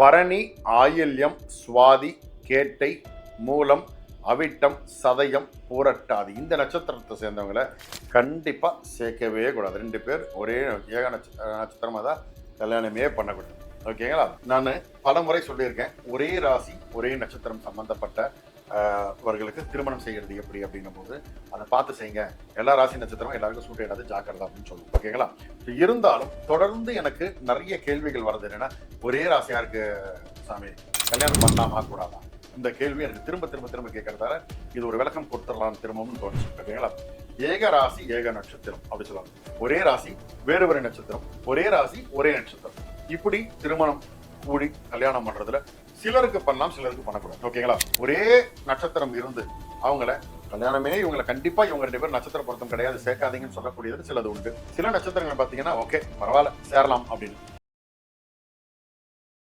பரணி ஆயில்யம் சுவாதி கேட்டை மூலம் அவிட்டம் சதயம் பூரட்டாதி. இந்த நட்சத்திரத்தை சேர்ந்தவங்களை கண்டிப்பாக சேர்க்கவே கூடாது. ரெண்டு பேர் ஒரே ஏக நட்ச நட்சத்திரமாக தான் கல்யாணமே பண்ணக்கூடாது. ஓகேங்களா? நான் பல முறை சொல்லியிருக்கேன். ஒரே ராசி ஒரே நட்சத்திரம் சம்மந்தப்பட்ட அவர்களுக்கு திருமணம் செய்யறது எப்படி அப்படின்னும் போது அதை பார்த்து செய்யுங்க. எல்லா ராசி நட்சத்திரமும் எல்லாருக்கும் சூட் ஆயிடாது ஜாக்கிரதா அப்படின்னு சொல்லுவோம். ஓகேங்களா இருந்தாலும் தொடர்ந்து எனக்கு நிறைய கேள்விகள் வருது என்னன்னா ஒரே ராசியா இருக்கு சாமி. கல்யாணம் பண்ணலாமா கூடாதா இந்த கேள்வி எனக்கு திரும்ப திரும்ப திரும்ப கேட்கறதால இது ஒரு விளக்கம் கொடுத்துடலாம் திரும்பவும் தோணுச்சு. ஓகேங்களா ஏக ராசி ஏக நட்சத்திரம் அப்படி சொல்லலாம். ஒரே ராசி வேறு வேறு நட்சத்திரம். ஒரே ராசி ஒரே நட்சத்திரம். இப்படி திருமணம் கூடி கல்யாணம் பண்றதுல சிலருக்கு பண்ணலாம் சிலருக்கு பண்ணக்கூடாது. ஓகேங்களா? ஒரே நட்சத்திரம் இருந்து அவங்கள கல்யாணமே இவங்களை கண்டிப்பா இவங்க ரெண்டு பேரும் நட்சத்திர பொருத்தம் கிடையாது சேர்க்காதீங்கன்னு சொல்லக்கூடியது சிலது உண்டு. சில நட்சத்திரங்கள் பாத்தீங்கன்னா ஓகே பரவாயில்ல சேரலாம் அப்படின்னு.